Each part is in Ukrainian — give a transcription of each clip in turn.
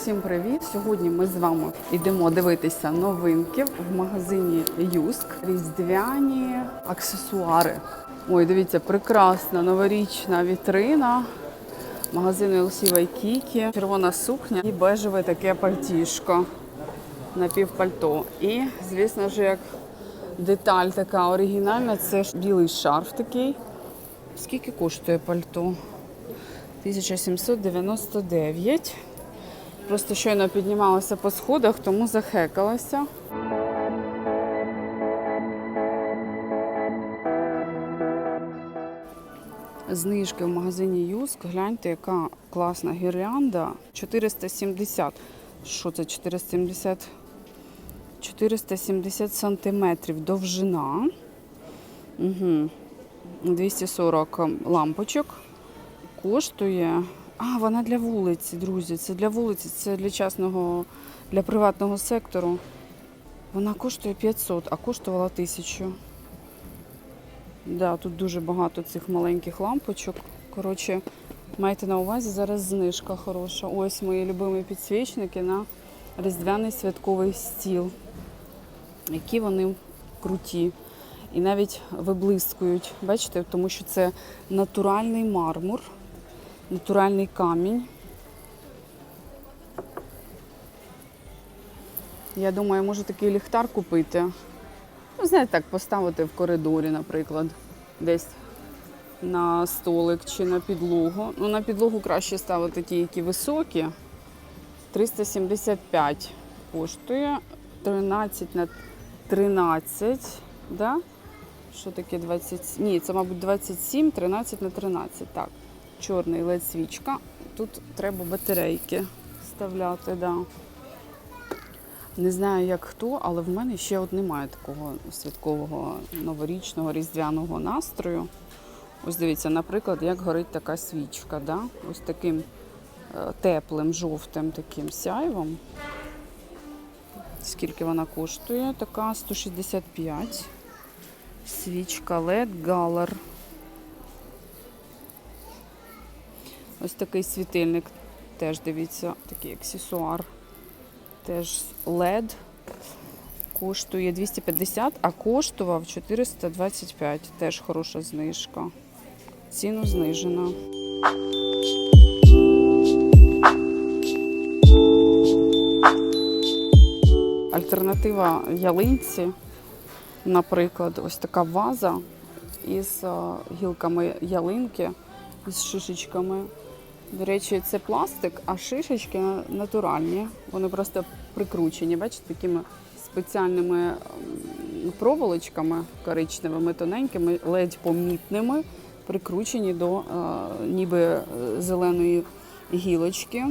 Всім привіт! Сьогодні ми з вами йдемо дивитися новинки в магазині Юск. Різдвяні аксесуари. Ой, дивіться, прекрасна новорічна вітрина. Магазину LC Waikiki. Червона сукня і бежеве таке пальтішко. Напівпальто. І, звісно ж, як деталь така оригінальна, це ж білий шарф такий. Скільки коштує пальто? 1799. Просто щойно піднімалася по сходах, тому захекалася. Знижки в магазині Юск. Гляньте, яка класна гірлянда. 470. Що це 470? 470 сантиметрів довжина. Угу. 240 лампочок. Коштує. А, вона для вулиці, друзі. Це для вулиці, це для частного, для приватного сектору. Вона коштує 500, а коштувала 1000. Да, тут дуже багато цих маленьких лампочок. Коротше, майте на увазі, зараз знижка хороша. Ось мої любимі підсвічники на різдвяний святковий стіл. Які вони круті. І навіть виблискують. Бачите, тому що це натуральний мармур, натуральний камінь. Я думаю, можу такий ліхтар купити. Ну, знаєте, так, поставити в коридорі, наприклад, десь на столик чи на підлогу. Ну, на підлогу краще ставити ті, які високі. 375 коштує. 13 на 13. Да? Що таке 20? Ні, це, мабуть, 27, 13 на 13. Так. Чорний led свічка. Тут треба батарейки вставляти, да. Не знаю, як хто, але в мене ще от немає такого святкового новорічного різдвяного настрою. Ось дивіться, наприклад, як горить така свічка. Да? Ось таким е, теплим, жовтим таким сяйвом. Скільки вона коштує? Така 165. Свічка LED Galar. Ось такий світильник. Теж дивіться, такий аксесуар. Теж LED. Коштує 250, а коштував 425. Теж хороша знижка. Ціну знижено. Альтернатива ялинці, наприклад, ось така ваза із е, гілками ялинки, із шишечками. До речі, це пластик, а шишечки натуральні. Вони просто прикручені, бачите, такими спеціальними проволочками коричневими, тоненькими, ледь помітними, прикручені до е, ніби е, зеленої гілочки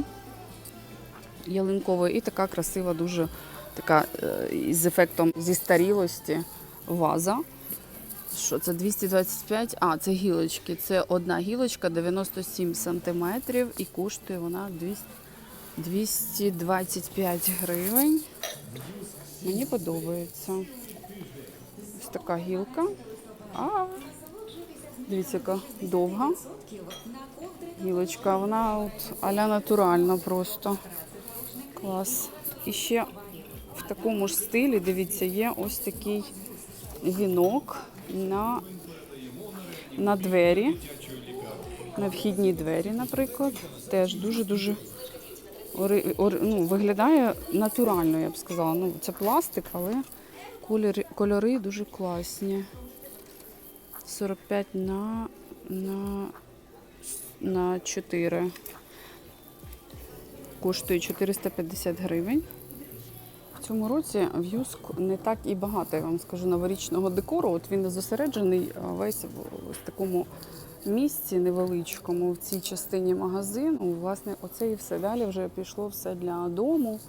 ялинкової. І така красива, дуже така е, з ефектом зістарілості ваза. Що це 225? А, це гілочки. Це одна гілочка 97 сантиметрів і коштує вона 200 225 гривень. Мені подобається. Ось така гілка. А, дивіться, яка довга. Гілочка, вона от аля натуральна просто. Клас. І ще в такому ж стилі, дивіться, є ось такий вінок на, на двері, на вхідні двері, наприклад. Теж дуже-дуже ну, виглядає натурально, я б сказала. Ну, це пластик, але кольори, кольори дуже класні. 45 на, на, на 4. Коштує 450 гривень. Цьому році в Юск не так і багато, я вам скажу, новорічного декору. От він зосереджений весь в такому місці невеличкому в цій частині магазину. Власне, оце і все. Далі вже пішло все для дому,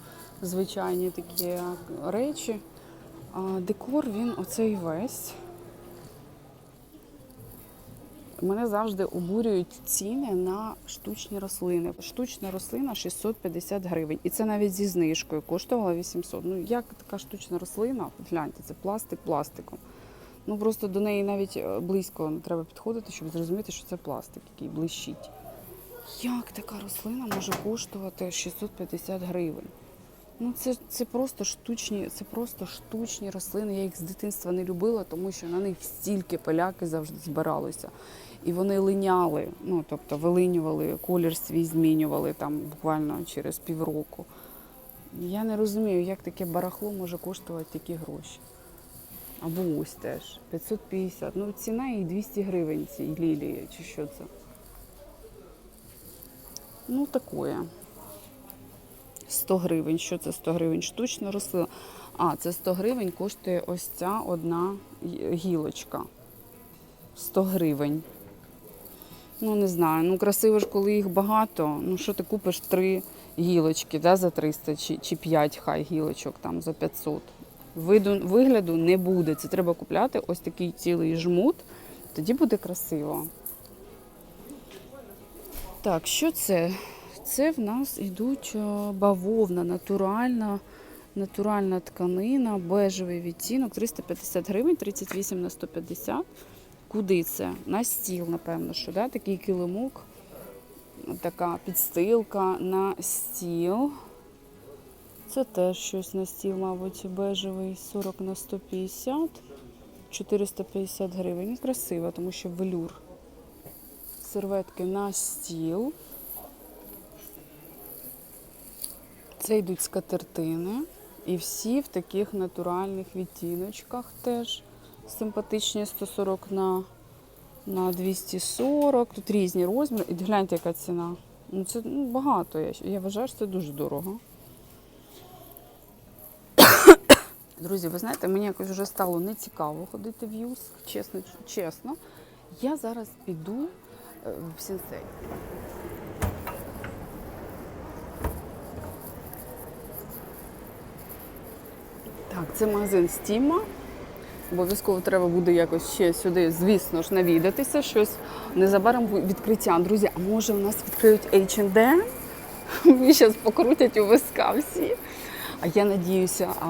звичайні такі речі. А декор він оцей весь. Мене завжди обурюють ціни на штучні рослини. Штучна рослина 650 гривень. І це навіть зі знижкою коштувала 800. Ну як така штучна рослина? Гляньте, це пластик пластиком. Ну просто до неї навіть е, близько не треба підходити, щоб зрозуміти, що це пластик, який блищить. Як така рослина може коштувати 650 гривень? Ну це, це просто штучні, це просто штучні рослини. Я їх з дитинства не любила, тому що на них стільки поляки завжди збиралися. І вони линяли, ну тобто вилинювали, колір свій змінювали там буквально через півроку. Я не розумію, як таке барахло може коштувати такі гроші. Або ось теж 550. Ну ціна їй 200 гривень цій лілії, чи що це? Ну, такое. 100 гривень. Що це 100 гривень? Штучна рослина. А, це 100 гривень коштує ось ця одна гілочка. 100 гривень. Ну, не знаю. Ну, красиво ж, коли їх багато. Ну, що ти купиш три гілочки да, за 300 чи, чи 5 хай гілочок там за 500. Виду, вигляду не буде. Це треба купляти ось такий цілий жмут. Тоді буде красиво. Так, що це? Це в нас йдуть е, бавовна, натуральна, натуральна тканина, бежевий відтінок, 350 гривень, 38 на 150. Куди це? На стіл, напевно, що да? такий килимок, така підстилка на стіл. Це теж щось на стіл, мабуть, бежевий, 40 на 150, 450 гривень. Красиво, тому що велюр. Серветки на стіл. Це йдуть скатертини. І всі в таких натуральних відтіночках теж симпатичні 140 на, на 240. Тут різні розміри. І гляньте, яка ціна. Ну, це ну, багато. Я, я вважаю, що це дуже дорого. Друзі, ви знаєте, мені якось вже стало нецікаво ходити в юск, чесно, чесно. Я зараз піду е, в сенсей. Так, це магазин Стіма. Обов'язково треба буде якось ще сюди, звісно ж, навідатися. Щось незабаром відкриття. Друзі, а може у нас відкриють H&M? Мені зараз покрутять у виска всі. А я надіюся а,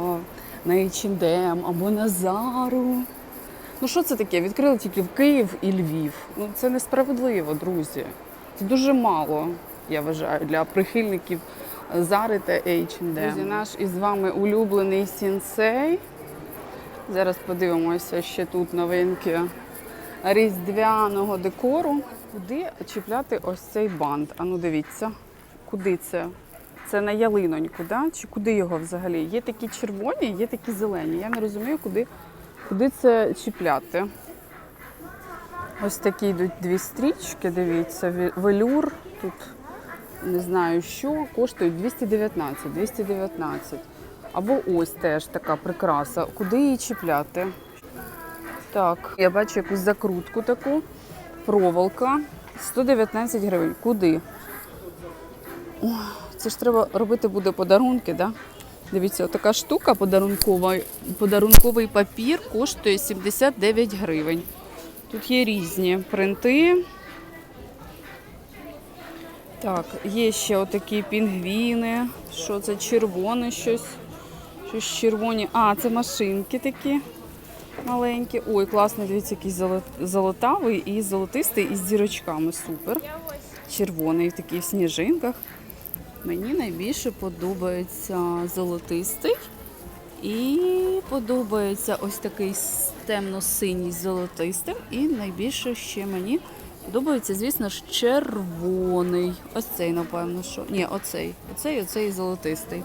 на H&M або на Зару. Ну що це таке? Відкрили тільки в Київ і Львів. Ну це несправедливо, друзі. Це дуже мало, я вважаю, для прихильників Зари та H&M. Друзі, наш із вами улюблений сінсей. Зараз подивимося ще тут новинки різдвяного декору. Куди чіпляти ось цей бант? А ну дивіться, куди це? Це на ялиноньку, да? чи куди його взагалі? Є такі червоні, є такі зелені. Я не розумію, куди, куди це чіпляти. Ось такі йдуть дві стрічки, дивіться, велюр. Тут не знаю що, коштують 219, 219. Або ось теж така прикраса. Куди її чіпляти? Так, я бачу якусь закрутку таку. Проволока. 119 гривень. Куди? Це ж треба робити буде подарунки, да? Дивіться, така штука подарункова, подарунковий папір коштує 79 гривень. Тут є різні принти. Так, є ще отакі пінгвіни. Що це червоне щось? Щось червоні. А, це машинки такі маленькі. Ой, класно, дивіться, який золотавий і золотистий із зірочками. Супер. Червоний в таких сніжинках. Мені найбільше подобається золотистий. І подобається ось такий темно-синій з золотистим. І найбільше ще мені подобається, звісно ж, червоний. Ось цей, напевно, що. Ні, оцей. Оцей, оцей золотистий.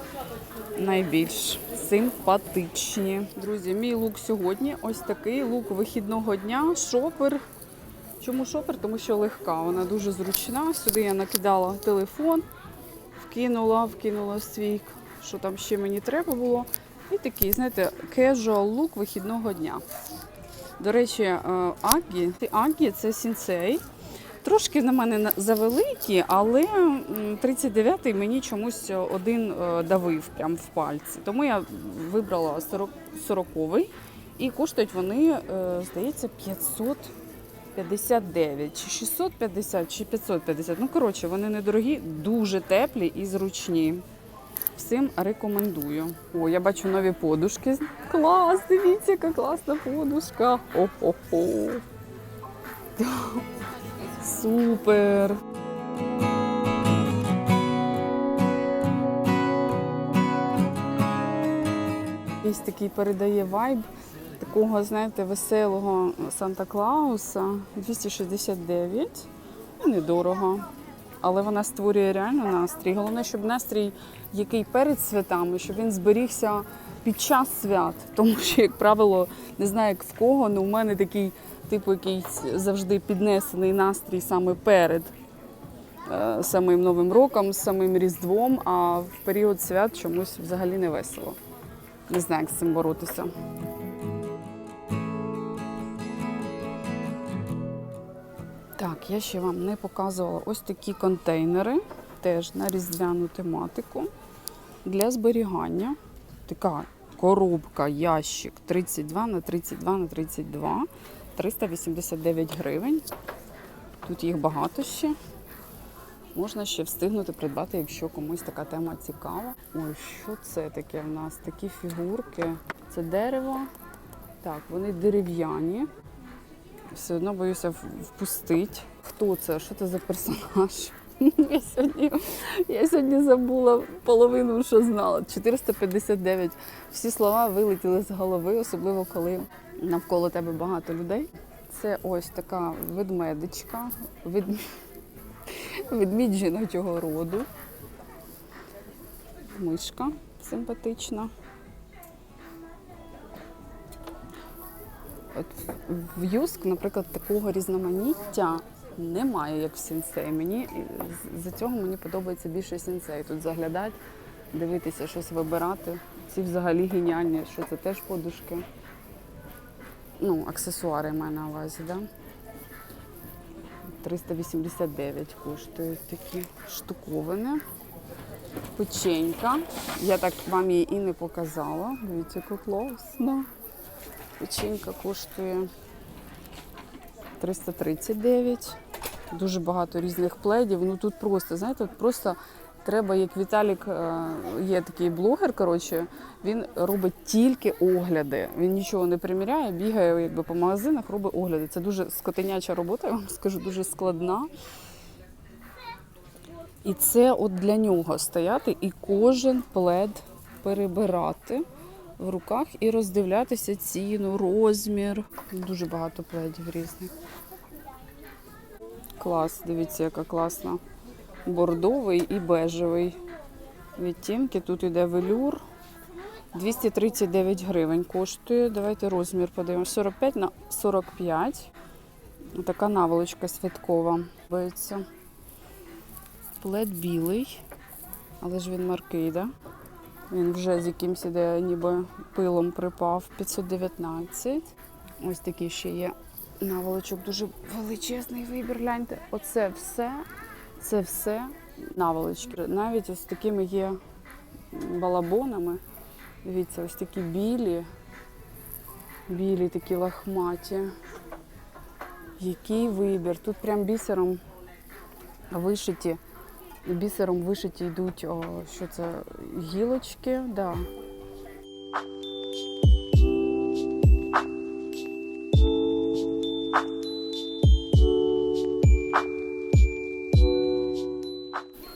Найбільш симпатичні. Друзі, мій лук сьогодні ось такий лук вихідного дня. Шопер. Чому шопер? Тому що легка, вона дуже зручна. Сюди я накидала телефон, вкинула, вкинула свій, що там ще мені треба було. І такий, знаєте, casual лук вихідного дня. До речі, е, Агі, Агі це сінсей. Трошки на мене завеликі, але м, 39-й мені чомусь один е, давив прям в пальці. Тому я вибрала 40, 40-й. І коштують вони, е, здається, 559, чи 650, чи 550. Ну, коротше, вони недорогі, дуже теплі і зручні. Всім рекомендую. О, я бачу нові подушки. Клас, дивіться, яка класна подушка. О-хо-хо. Супер. Якийсь такий передає вайб такого, знаєте, веселого Санта-Клауса 269. Ну, недорого. Але вона створює реально настрій. Головне, щоб настрій, який перед святами, щоб він зберігся під час свят. Тому що, як правило, не знаю, як в кого, але у мене такий, типу, якийсь завжди піднесений настрій саме перед е, самим Новим роком, самим Різдвом, а в період свят чомусь взагалі не весело. Не знаю, як з цим боротися. Так, я ще вам не показувала ось такі контейнери, теж на різдвяну тематику для зберігання. Така коробка, ящик 32 на 32 на 32, 389 гривень. Тут їх багато ще. Можна ще встигнути придбати, якщо комусь така тема цікава. Ой, що це таке в нас? Такі фігурки. Це дерево. Так, вони дерев'яні. Все одно боюся в- впустити. Хто це? Що це за персонаж? Я сьогодні, я сьогодні забула половину, що знала. 459. Всі слова вилетіли з голови, особливо коли навколо тебе багато людей. Це ось така ведмедичка, від... ведмідь жіночого роду. Мишка симпатична. От в Юск, наприклад, такого різноманіття немає, як в сінсей. Мені за цього мені подобається більше сінсей. Тут заглядати, дивитися, щось вибирати. Ці взагалі геніальні, що це теж подушки. Ну, аксесуари маю на увазі, да? 389 коштують такі штуковини. Печенька. Я так вам її і не показала. Дивіться, яка класна. Печенька коштує 339. Дуже багато різних пледів. Ну тут просто, знаєте, от просто треба, як Віталік е, є такий блогер, коротше, він робить тільки огляди. Він нічого не приміряє, бігає якби по магазинах, робить огляди. Це дуже скотиняча робота, я вам скажу, дуже складна. І це от для нього стояти і кожен плед перебирати в руках і роздивлятися ціну, розмір. Дуже багато пледів різних. Клас, дивіться, яка класна. Бордовий і бежевий. Відтінки. Тут йде велюр. 239 гривень коштує. Давайте розмір подивимося. 45 на 45. Така наволочка святкова. Плед білий, але ж він маркий, да? Він вже з якимсь іде, ніби пилом припав. 519. Ось такий ще є наволочок. Дуже величезний вибір. Гляньте. Оце все, це все наволочки. Навіть ось такими є балабонами. Дивіться, ось такі білі, білі такі лахматі. Який вибір? Тут прям бісером вишиті. Бісером вишиті йдуть, о, що це, гілочки, да.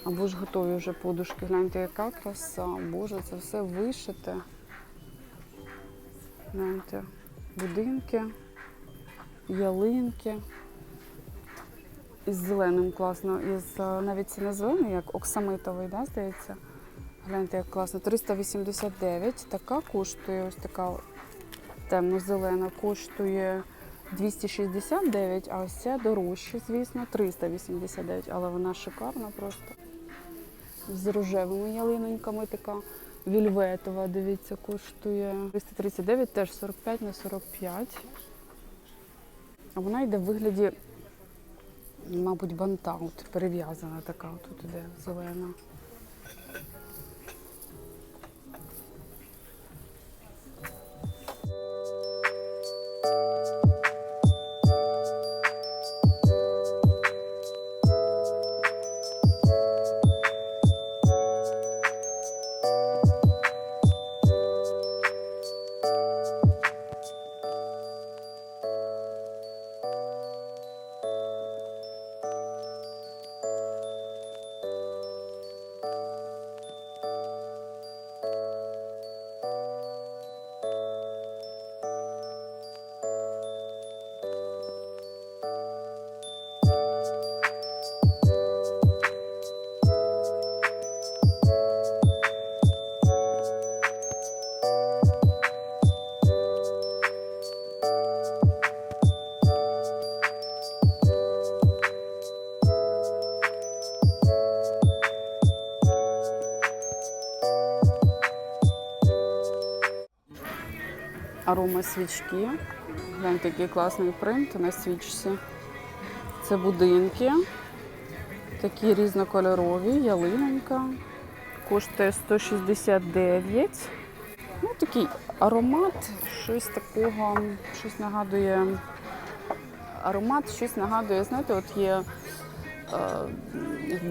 Або ж готові вже подушки. Гляньте, яка краса. Боже, це все вишите. Гляньте, будинки, ялинки. Із зеленим класно. Із е, навіть це не зелений, як оксамитовий, да, здається. Гляньте, як класно. 389. Така коштує, ось така темно-зелена, коштує 269, а ось ця дорожча, звісно, 389. Але вона шикарна просто. З рожевими ялиноньками така вільветова, дивіться, коштує 339, теж 45 на 45. А вона йде в вигляді Мабуть, банта от перев'язана така, тут іде зелена. Арома свічки. Гляньте, який класний принт на свічці. Це будинки. Такі різнокольорові, ялинонька. Коштує 169. Ну, такий аромат, щось такого, щось нагадує. Аромат щось нагадує, знаєте, от є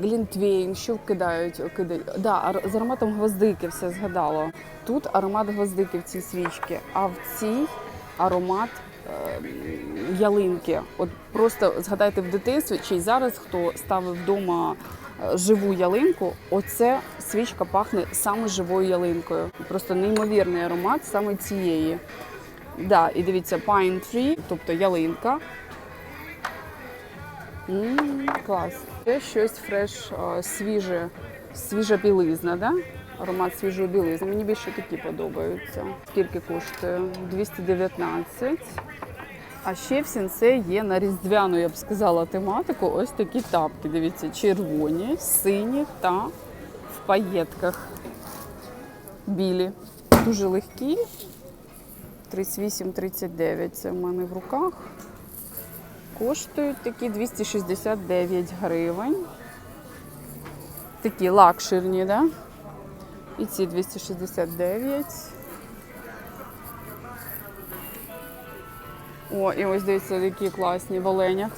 глінтвейн, що кидають, кидають. Да, з ароматом гвоздики все згадало. Тут аромат гвоздики в цій свічці, а в цій аромат е, ялинки. От просто згадайте в дитинстві, чи й зараз хто ставив вдома е, живу ялинку, оце свічка пахне саме живою ялинкою. Просто неймовірний аромат саме цієї. Да, і дивіться, pine tree, тобто ялинка. М, клас. Це щось фреш, свіже, свіжа білизна, да? Аромат свіжої білизни. Мені більше такі подобаються. Скільки коштує? 219. А ще в сінце є на різдвяну, я б сказала, тематику. Ось такі тапки. Дивіться, червоні, сині та в паєтках. Білі. Дуже легкі. 38-39 це в мене в руках. Коштують такі 269 гривень. Такі лакшерні, да? І ці 269. О, і ось дивіться, які класні в оленях.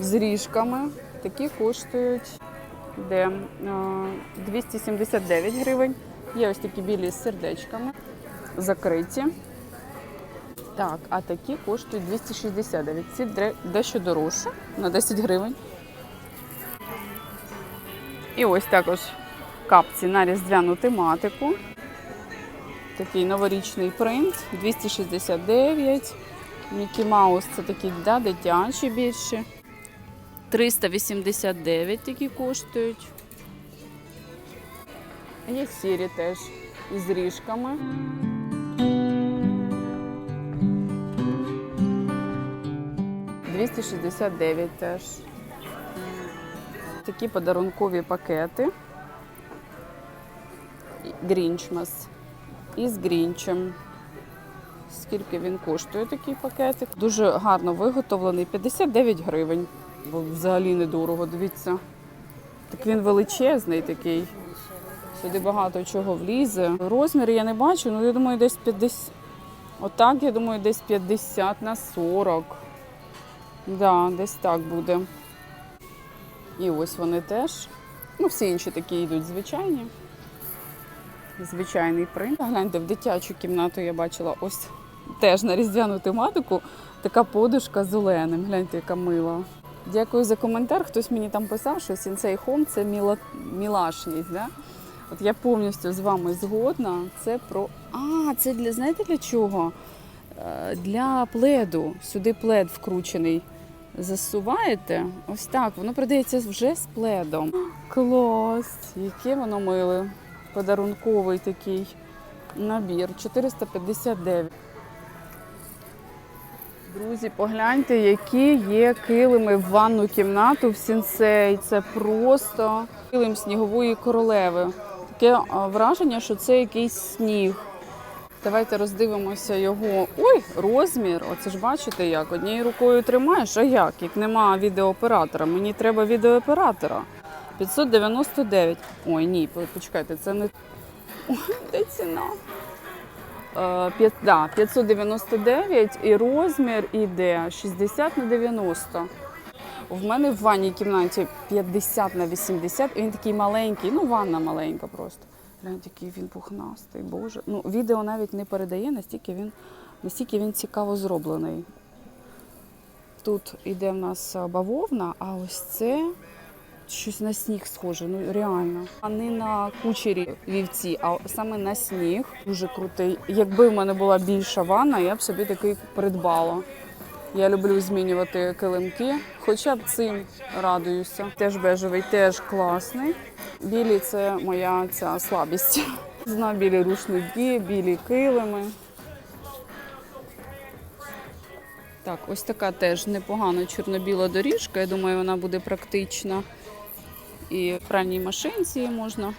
З ріжками. Такі коштують де 279 гривень. Є ось такі білі з сердечками, закриті. Так, а такі коштують 269. Ці дещо дорожче, на 10 гривень. І ось також капці на різдвяну тематику. Такий новорічний принт 269. Мікі Маус це такі да, дитячі більше. 389 такі коштують. Є сірі теж із ріжками. Двісті шістдесят дев'ять теж. Такі подарункові пакети. Грінчмас. Із грінчем. Скільки він коштує такий пакетик? Дуже гарно виготовлений. 59 гривень. Бо взагалі недорого, дивіться. Так він величезний такий. Сюди багато чого влізе. Розмір я не бачу, ну я думаю, десь 50. Отак, я думаю, десь 50 на 40. Да, десь так буде. І ось вони теж. Ну, всі інші такі йдуть звичайні. Звичайний принт. Гляньте, в дитячу кімнату я бачила ось теж на різдвяну тематику. Така подушка з оленем. Гляньте, яка мила. Дякую за коментар. Хтось мені там писав, що Сінцей Хом це міла... мілашність. Да? От я повністю з вами згодна. Це про. А, це для знаєте для чого? Е, Для пледу. Сюди плед вкручений. Засуваєте. Ось так. Воно продається вже з пледом. Клас! Яке воно миле. Подарунковий такий набір. 459. Друзі, погляньте, які є килими в ванну кімнату в сінсей. Це просто килим снігової королеви. Таке враження, що це якийсь сніг. Давайте роздивимося його. Ой, розмір. Оце ж бачите як. Однією рукою тримаєш, а як? Як нема відеооператора. Мені треба відеооператора. 599. Ой, ні, почекайте, це не. Ой, де ціна? Е, п'ят- да, 599 і розмір іде 60 на 90. В мене в ванній кімнаті 50 на 80, і він такий маленький, ну ванна маленька просто. Гляньте, який він пухнастий, боже. Ну, відео навіть не передає, настільки він, настільки він цікаво зроблений. Тут іде в нас бавовна, а ось це щось на сніг схоже, ну реально. А не на кучері вівці, а саме на сніг. Дуже крутий. Якби в мене була більша ванна, я б собі такий придбала. Я люблю змінювати килимки, хоча б цим радуюся. Теж бежевий, теж класний. Білі це моя ця слабість. Зна білі рушники, білі килими. Так, ось така теж непогана чорно-біла доріжка. Я думаю, вона буде практична. І в пральній машинці її можна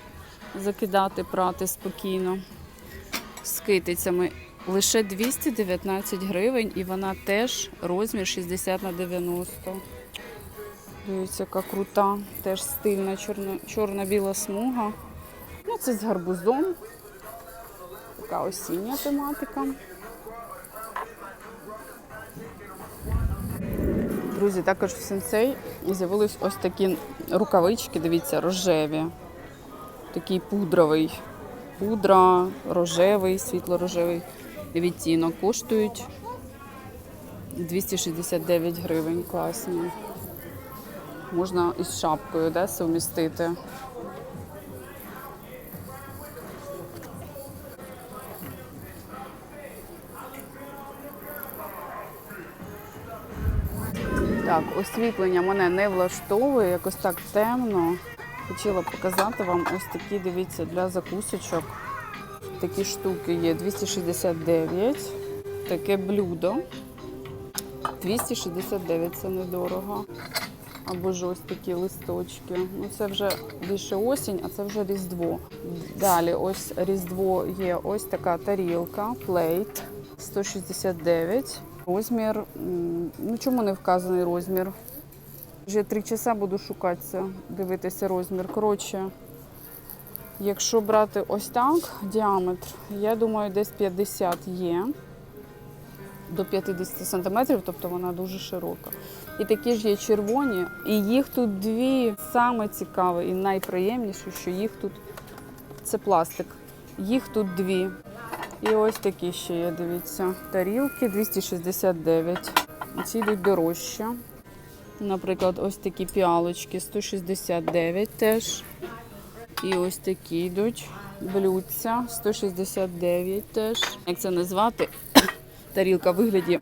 закидати, прати спокійно. з китицями. Лише 219 гривень, і вона теж розмір 60 на 90. Дивіться, яка крута, теж стильна чорно, чорно-біла смуга. Ну, це з гарбузом. Така осіння тематика. Друзі, також в сенсей з'явились ось такі рукавички, дивіться, рожеві. Такий пудровий. Пудра, рожевий, світло-рожевий відтінок. Коштують 269 гривень. Класні. Можна із шапкою да, совмістити. Так, освітлення мене не влаштовує, якось так темно. Хотіла показати вам ось такі, дивіться, для закусочок. Такі штуки є 269. Таке блюдо. 269 це недорого. Або ж ось такі листочки. Ну це вже більше осінь, а це вже Різдво. Далі ось Різдво є ось така тарілка, плейт 169. Розмір. Ну чому не вказаний розмір? Вже три часа буду шукатися, дивитися розмір. Коротше, якщо брати ось так, діаметр, я думаю, десь 50 є до 50 сантиметрів, тобто вона дуже широка. І такі ж є червоні, і їх тут дві. Саме цікаве і найприємніше, що їх тут це пластик. Їх тут дві. І ось такі ще є, дивіться, тарілки 269. Ці йдуть дорожче. Наприклад, ось такі піалочки 169 теж. І ось такі йдуть блюдця 169 теж. Як це назвати? Тарілка в вигляді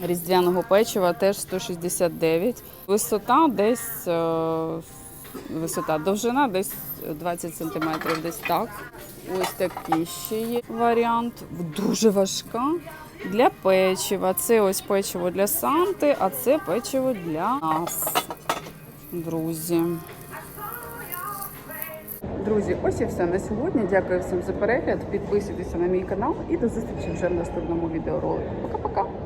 різдвяного печива теж 169. Висота десь е, висота, довжина десь 20 см, десь так. Ось такий ще є варіант. Дуже важка. Для печива. Це ось печиво для Санти, а це печиво для нас, друзі. Друзі, ось і все на сьогодні. Дякую всім за перегляд. Підписуйтеся на мій канал і до зустрічі вже в наступному відеоролику. Пока-пока!